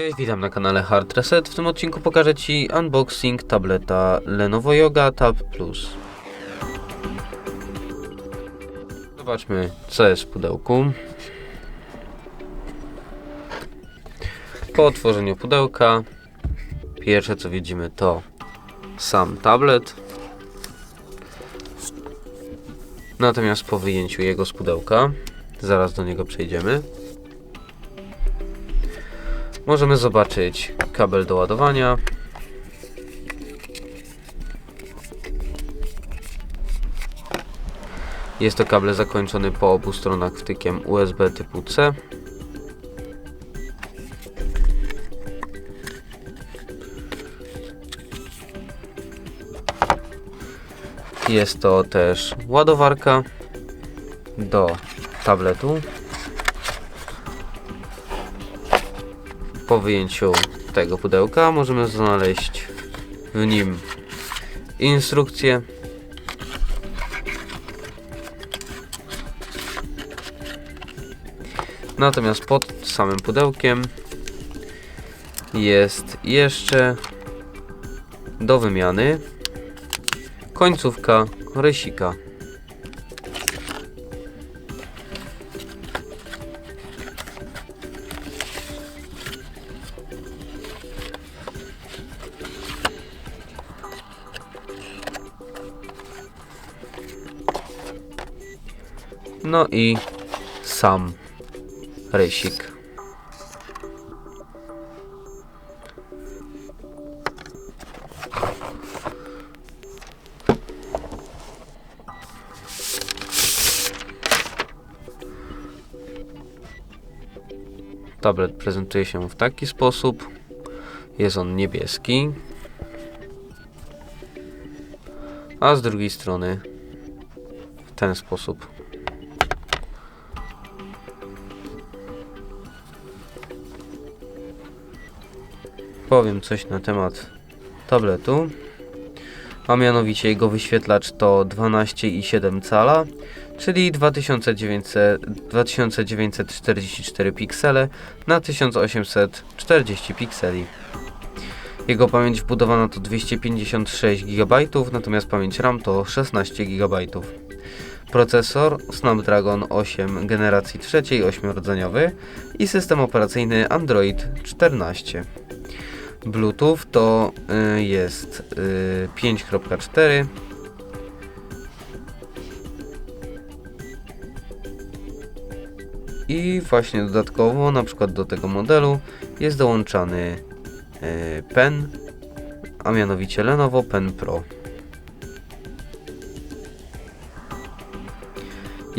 Cześć, witam na kanale Hard Reset. W tym odcinku pokażę Ci unboxing tableta Lenovo Yoga Tab Plus. Zobaczmy, co jest w pudełku. Po otworzeniu pudełka, pierwsze co widzimy to sam tablet. Natomiast po wyjęciu jego z pudełka, zaraz do niego przejdziemy. Możemy zobaczyć kabel do ładowania. Jest to kabel zakończony po obu stronach wtykiem USB typu C. Jest to też ładowarka do tabletu. Po wyjęciu tego pudełka możemy znaleźć w nim instrukcję. Natomiast pod samym pudełkiem jest jeszcze do wymiany końcówka rysika No i sam rysik. Tablet prezentuje się w taki sposób. Jest on niebieski. A z drugiej strony w ten sposób. Powiem coś na temat tabletu. A mianowicie jego wyświetlacz to 12,7 cala, czyli 2900, 2944 piksele na 1840 pikseli. Jego pamięć wbudowana to 256 GB, natomiast pamięć RAM to 16 GB. Procesor Snapdragon 8 generacji trzeciej, 8-rdzeniowy i system operacyjny Android 14. Bluetooth to y, jest y, 5.4 i właśnie dodatkowo na przykład do tego modelu jest dołączany y, pen, a mianowicie Lenovo Pen Pro.